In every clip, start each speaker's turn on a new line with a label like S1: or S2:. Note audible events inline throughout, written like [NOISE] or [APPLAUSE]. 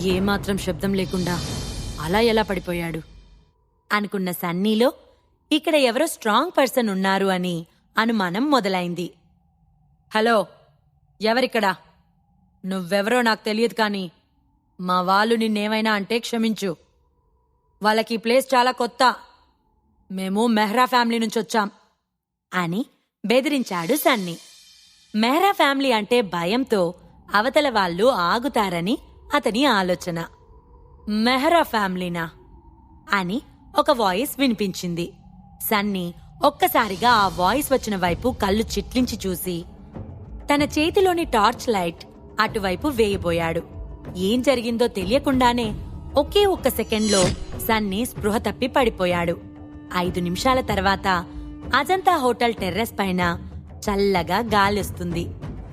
S1: ఏమాత్రం శబ్దం లేకుండా అలా ఎలా పడిపోయాడు? అనుకున్న సన్నీలో ఇక్కడ ఎవరో స్ట్రాంగ్ పర్సన్ ఉన్నారు అని అనుమానం మొదలైంది. హలో ఎవరిక్కడా? నువ్వెవరో నాకు తెలియదు కానీ మా వాళ్ళు నిన్నేమైనా అంటే క్షమించు. వాళ్ళకి ఈ ప్లేస్ చాలా కొత్త. మేము మెహ్రా ఫ్యామిలీ నుంచి వచ్చాం అని బెదిరించాడు సన్నీ. మెహ్రా ఫ్యామిలీ అంటే భయంతో అవతల వాళ్ళు ఆగుతారని అతని ఆలోచన. మెహ్రా ఫ్యామిలీనా? అని ఒక వాయిస్ వినిపించింది. సన్నీ ఒక్కసారిగా ఆ వాయిస్ వచ్చిన వైపు కళ్ళు చిట్లించి చూసి తన చేతిలోని టార్చ్ లైట్ అటువైపు వేయబోయాడు. ఏం జరిగిందో తెలియకుండానే ఒకే ఒక్క సెకండ్లో సన్నీ స్పృహ తప్పి పడిపోయాడు. ఐదు నిమిషాల తర్వాత అజంతా హోటల్ టెర్రస్ పైన చల్లగా గాలిస్తుంది.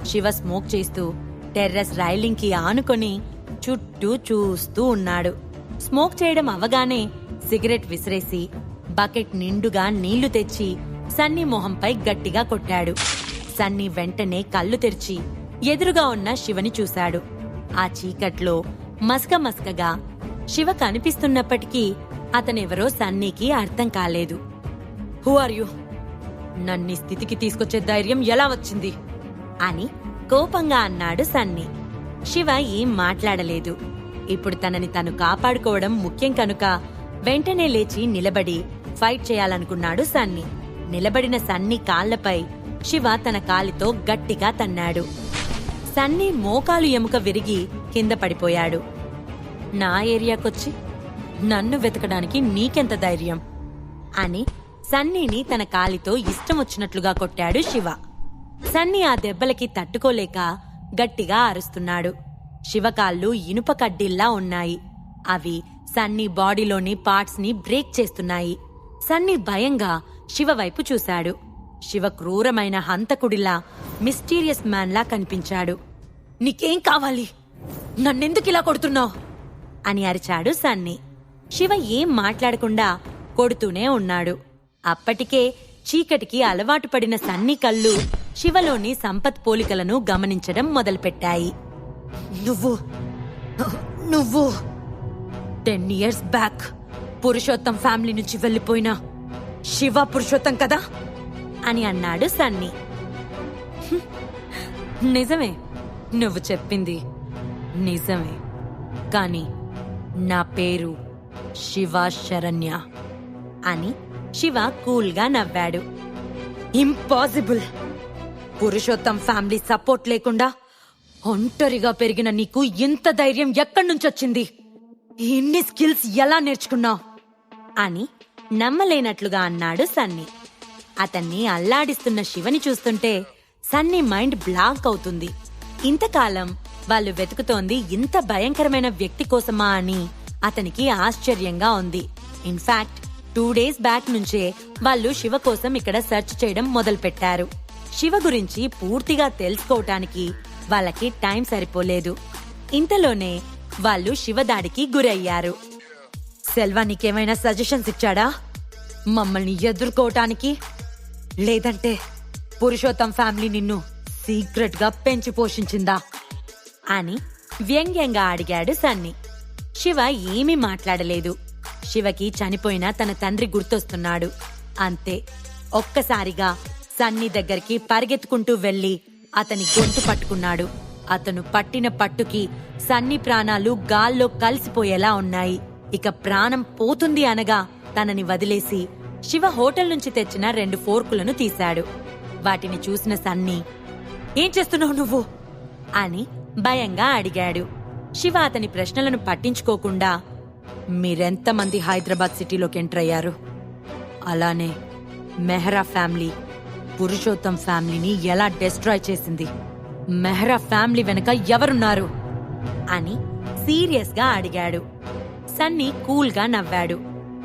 S1: శివ స్మోక్ చేస్తూ టెర్రస్ రైలింగ్కి ఆనుకొని చుట్టూ చూస్తూ ఉన్నాడు. స్మోక్ చేయడం అవగానే సిగరెట్ విసిరేసి బకెట్ నిండుగా నీళ్ళు తెచ్చి సన్నీ మొహంపై గట్టిగా కొట్టాడు. సన్నీ వెంటనే కళ్ళు తెరిచి ఎదురుగా ఉన్న శివని చూశాడు. ఆ చీకట్లో మసక మసకగా శివ కనిపిస్తున్నప్పటికీ అతనెవరో సన్నీకి అర్థం కాలేదు. Who are you? నన్ని స్థితికి తీసుకొచ్చే ధైర్యం ఎలా వచ్చింది? అని కోపంగా అన్నాడు సన్నీ. శివ ఏం మాట్లాడలేదు. ఇప్పుడు తనని తను కాపాడుకోవడం ముఖ్యం కనుక వెంటనే లేచి నిలబడి ఫైట్ చేయాలనుకున్నాడు సన్నీ. నిలబడిన సన్నీ కాళ్ళపై శివ తన కాలితో గట్టిగా తన్నాడు. సన్నీ మోకాలు ఎముక విరిగి కింద పడిపోయాడు. నా ఏరియాకొచ్చి నన్ను వెతకడానికి నీకెంత ధైర్యం? అని సన్నీని తన కాలితో ఇష్టం వచ్చినట్లుగా కొట్టాడు శివ. సన్నీ ఆ దెబ్బలకి తట్టుకోలేక గట్టిగా అరుస్తున్నాడు. శివకాళ్ళు ఇనుప కడ్డీల్లా ఉన్నాయి. అవి సన్నీ బాడీలోని పార్ట్స్ని బ్రేక్ చేస్తున్నాయి. సన్నీ భయంగా శివ వైపు చూశాడు. శివ క్రూరమైన హంతకుడిలా మిస్టీరియస్ మ్యాన్లా కనిపించాడు. నీకేం కావాలి? నన్నెందుకు ఇలా కొడుతున్నావు? అని అరిచాడు సన్నీ. శివ ఏం మాట్లాడకుండా కొడుతూనే ఉన్నాడు. అప్పటికే చీకటికి అలవాటు పడిన సన్నీ కళ్ళు శివలోని సంపత్ పోలికలను గమనించడం మొదలుపెట్టాయి. నువ్వు నువ్వు. Ten years back Purushottam family నుంచి వెళ్ళిపోయిన శివ పురుషోత్తం కదా? అని అన్నాడు సన్నీ. "హ్మ్, నిజమే నువ్వు చెప్పింది నిజమే. కాని నా పేరు శివ శరణ్య అని శివ కూల్గా నవ్వాడు. ఇంపాసిబుల్ పురుషోత్తం ఫ్యామిలీ సపోర్ట్ లేకుండా ఒంటరిగా పెరిగిన నీకు ఇంత ధైర్యం ఎక్కడి నుంచొచ్చింది ఇన్ని స్కిల్స్ ఎలా నేర్చుకున్నావు అని నమ్మలేనట్లుగా అన్నాడు సన్నీ. అతన్ని అల్లాడిస్తున్న శివని చూస్తుంటే సన్నీ మైండ్ బ్లాంక్ అవుతుంది. ఇంతకాలం వాళ్ళు వెతుకుతోంది ఇంత భయంకరమైన వ్యక్తి కోసమా అని అతనికి ఆశ్చర్యంగా ఉంది. ఇన్ఫాక్ట్ టూ డేస్ బ్యాక్ నుంచే వాళ్ళు శివ కోసం ఇక్కడ సెర్చ్ చేయడం మొదలుపెట్టారు. శివ గురించి పూర్తిగా తెలుసుకోవటానికి వాళ్ళకి టైం సరిపోలేదు. ఇంతలోనే వాళ్ళు శివదాడికి గురయ్యారు. సెల్వా నీకేమైనా సజెషన్స్ ఇచ్చాడా? మమ్మల్ని ఎదుర్కోవటానికి? లేదంటే పురుషోత్తం ఫ్యామిలీ నిన్ను సీక్రెట్గా పెంచి పోషించిందా? అని వ్యంగ్యంగా అడిగాడు సన్నీ. శివ ఏమీ మాట్లాడలేదు. శివకి చనిపోయిన తన తండ్రి గుర్తొస్తున్నాడు. అంతే. ఒక్కసారిగా సన్నీ దగ్గరికి పరిగెత్తుకుంటూ వెళ్ళి అతని గొంతు పట్టుకున్నాడు. అతను పట్టిన పట్టుకి సన్నీ ప్రాణాలు గాల్లో కలిసిపోయేలా ఉన్నాయి. ఇక ప్రాణం పోతుంది అనగా తనని వదిలేసి శివ హోటల్ నుంచి తెచ్చిన రెండు ఫోర్కులను తీశాడు. వాటిని చూసిన సన్నీ ఏం చేస్తున్నావు నువ్వు? అని భయంగా అడిగాడు. శివ అతని ప్రశ్నలను పట్టించుకోకుండా మీరెంతమంది హైదరాబాద్ సిటీలోకి ఎంటర్ అయ్యారు? అలానే మెహ్రా ఫ్యామిలీ. పురుషోత్తం ఫ్యామిలీని ఎలా డిస్ట్రాయ్ చేసింది? మెహ్రా ఫ్యామిలీ వెనక ఎవరున్నారు? అని సీరియస్గా అడిగాడు. సన్నీ కూల్గా నవ్వాడు.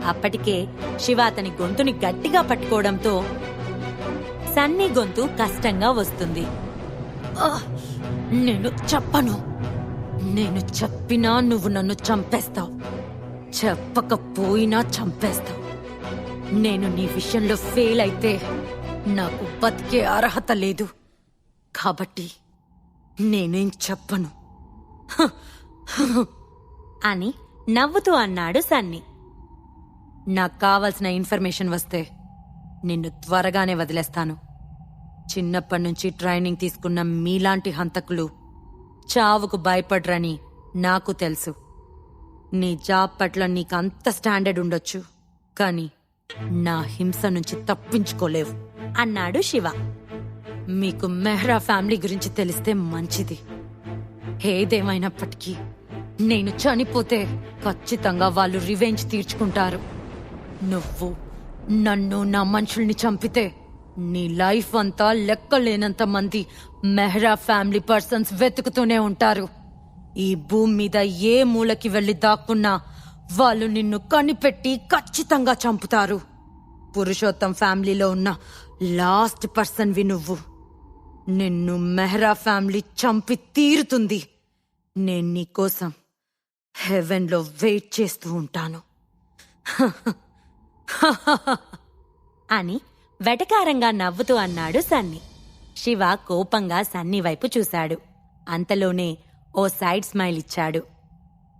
S1: అప్పటికే శివ అతని గొంతుని గట్టిగా పట్టుకోవడంతో సన్నీ గొంతు కష్టంగా వస్తుంది. "ఆహ్! నేను చెప్పను. నేను చెప్పినా నువ్వు నన్ను చంపేస్తావు. చెప్పకపోయినా చంపేస్తావు. నేను నీ విషయంలో ఫెయిల్ అయితే నాకు బతికే అర్హత లేదు. కాబట్టి నేనేం చెప్పను. అని నవ్వుతూ అన్నాడు సన్నీ. నాకు కావలసిన ఇన్ఫర్మేషన్ వస్తే నిన్ను త్వరగానే వదిలేస్తాను. చిన్నప్పటి నుంచి ట్రైనింగ్ తీసుకున్న మీలాంటి హంతకులు చావుకు భయపడ్రని నాకు తెలుసు. నీ జాబ్ పట్ల నీకంత స్టాండర్డ్ ఉండొచ్చు. కానీ నా హింస నుంచి తప్పించుకోలేవు. అన్నాడు శివ. మీకు మెహ్రా ఫ్యామిలీ గురించి తెలిస్తే మంచిది. ఏదేమైనప్పటికీ నేను చనిపోతే ఖచ్చితంగా వాళ్ళు రివెంజ్ తీర్చుకుంటారు. నువ్వు నన్ను నా మనుషుల్ని చంపితే నీ లైఫ్ అంతా లెక్కలేనంత మంది మెహ్రా ఫ్యామిలీ పర్సన్స్ వెతుకుతూనే ఉంటారు. ఈ భూమి మీద ఏ మూలకి వెళ్ళి దాక్కున్నా వాళ్ళు నిన్ను కనిపెట్టి ఖచ్చితంగా చంపుతారు. పురుషోత్తం ఫ్యామిలీలో ఉన్న లాస్ట్ పర్సన్వి నువ్వు. నిన్ను మెహ్రా ఫ్యామిలీ చంపి తీరుతుంది. నేను నీకోసం హెవెన్లో వెయిట్ చేస్తూ ఉంటాను. [LAUGHS] అని వెటకారంగా నవ్వుతూ అన్నాడు సన్నీ. శివ కోపంగా సన్నీ వైపు చూశాడు. అంతలోనే ఓ సైడ్ స్మైల్ ఇచ్చాడు.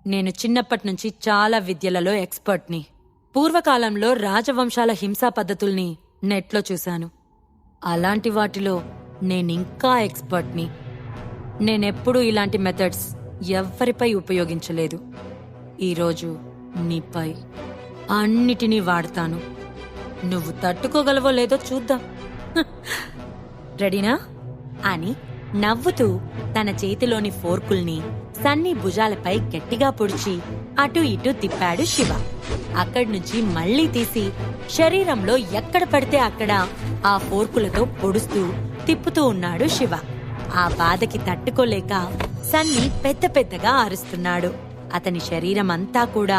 S1: నేను చిన్నప్పటి నుంచి చాలా విద్యలలో ఎక్స్పర్ట్ని. పూర్వకాలంలో రాజవంశాల హింసా పద్ధతుల్ని నెట్లో చూశాను. అలాంటి వాటిలో నేనింకా ఎక్స్పర్ట్ని. నేనెప్పుడూ ఇలాంటి మెథడ్స్ ఎవ్వరిపై ఉపయోగించలేదు. ఈరోజు నీపై అన్నిటినీ వాడతాను. నువ్వు తట్టుకోగలవో లేదో చూద్దాం. [LAUGHS] రెడీనా? అని నవ్వుతూ తన చేతిలోని ఫోర్కుల్ని సన్నీ భుజాలపై గట్టిగా పొడిచి అటు ఇటు తిప్పాడు శివ. అక్కడి నుంచి మళ్ళీ తీసి శరీరంలో ఎక్కడ పడితే అక్కడ ఆ ఫోర్కులతో పొడుస్తూ తిప్పుతూ ఉన్నాడు శివ. ఆ బాధకి తట్టుకోలేక సన్నీ పెద్ద పెద్దగా అరుస్తున్నాడు. అతని శరీరం అంతా కూడా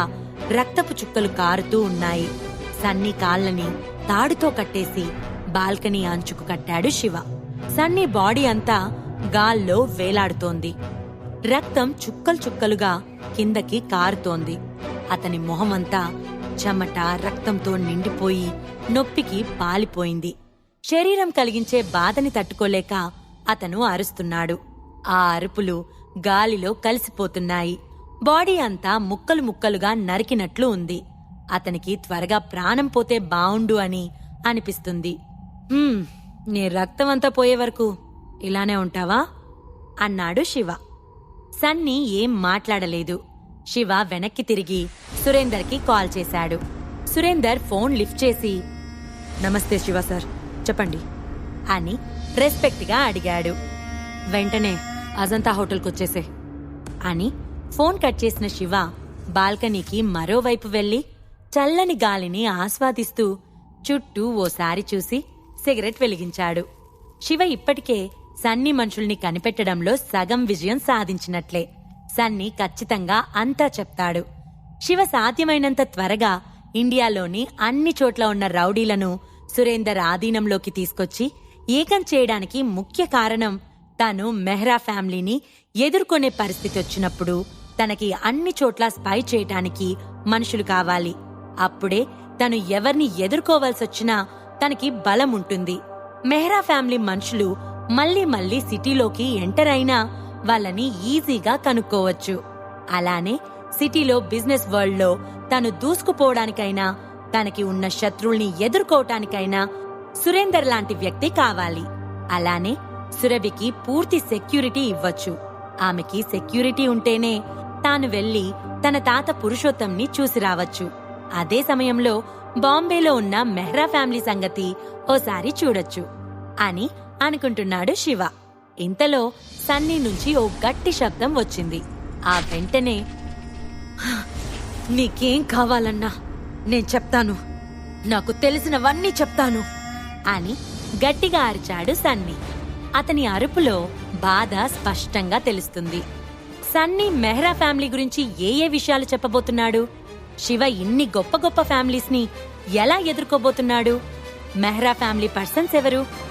S1: రక్తపు చుక్కలు కారుతూ ఉన్నాయి. సన్నీ కాళ్ళని తాడుతో కట్టేసి బాల్కనీ అంచుకు కట్టాడు శివ. సన్నీ బాడీ అంతా గాల్లో వేలాడుతోంది. రక్తం చుక్కలు చుక్కలుగా కిందకి కారుతోంది. అతని మొహమంతా చెమట రక్తంతో నిండిపోయి నొప్పికి పాలిపోయింది. శరీరం కలిగించే బాధని తట్టుకోలేక అతను అరుస్తున్నాడు. ఆ అరుపులు గాలిలో కలిసిపోతున్నాయి. బాడీ అంతా ముక్కలు ముక్కలుగా నరికినట్లు ఉంది. అతనికి త్వరగా ప్రాణం పోతే బావుండు అని అనిపిస్తుంది. నీ రక్తం పోయే వరకు ఇలానే ఉంటావా? అన్నాడు శివ. సన్నీ ఏం మాట్లాడలేదు. శివ వెనక్కి తిరిగి సురేందర్కి కాల్ చేశాడు. సురేందర్ ఫోన్ లిఫ్ట్ చేసి నమస్తే శివ సార్ చెప్పండి. అని రెస్పెక్ట్గా అడిగాడు. వెంటనే అజంతా హోటల్కి వచ్చేసే. అని ఫోన్ కట్ చేసిన శివ బాల్కనీకి మరోవైపు వెళ్ళి చల్లని గాలిని ఆస్వాదిస్తూ చుట్టూ ఓసారి చూసి సిగరెట్ వెలిగించాడు. శివ ఇప్పటికే సన్నీ మనుషుల్ని కనిపెట్టడంలో సగం విజయం సాధించినట్లే. సన్నీ ఖచ్చితంగా అంతా చెప్తాడు. శివ సాధ్యమైనంత త్వరగా ఇండియాలోని అన్ని చోట్ల ఉన్న రౌడీలను సురేందర్ ఆధీనంలోకి తీసుకొచ్చి ఏకం చేయడానికి ముఖ్య కారణం తాను మెహ్రా ఫ్యామిలీని ఎదుర్కొనే పరిస్థితి వచ్చినప్పుడు తనకి అన్ని చోట్ల స్పై చేయటానికి మనుషులు కావాలి. అప్పుడే తను ఎవరిని ఎదుర్కోవాల్సొచ్చినా తనకి బలం ఉంటుంది. మెహ్రా ఫ్యామిలీ మనుషులు మళ్ళీ మళ్ళీ సిటీలోకి ఎంటర్ అయినా వాళ్ళని ఈజీగా కనుక్కోవచ్చు. అలానే సిటీలో బిజినెస్ వరల్డ్లో తను దూసుకుపోవడానికైనా తనకి ఉన్న శత్రువుల్ని ఎదుర్కోవటానికైనా సురేందర్ లాంటి వ్యక్తి కావాలి. అలానే సురభికి పూర్తి సెక్యూరిటీ ఇవ్వచ్చు. ఆమెకి సెక్యూరిటీ ఉంటేనే తాను వెళ్ళి తన తాత పురుషోత్తంని చూసి రావచ్చు. అదే సమయంలో బాంబేలో ఉన్న మెహ్రా ఫ్యామిలీ సంగతి ఓసారి చూడొచ్చు. అని అనుకుంటున్నాడు శివ. ఇంతలో సన్నీ నుంచి ఓ గట్టి శబ్దం వచ్చింది. ఆ వెంటనే నీకేం కావాలన్నా నేను చెప్తాను. నాకు తెలిసినవన్నీ చెప్తాను. అని గట్టిగా అరిచాడు సన్నీ. అతని అరుపులో బాధ స్పష్టంగా తెలుస్తుంది. సన్నీ మెహ్రా ఫ్యామిలీ గురించి ఏ ఏ విషయాలు చెప్పబోతున్నాడు? శివ ఇన్ని గొప్ప గొప్ప ఫ్యామిలీస్ని ఎలా ఎదుర్కోబోతున్నాడు? మెహ్రా ఫ్యామిలీ పర్సన్స్ ఎవరు?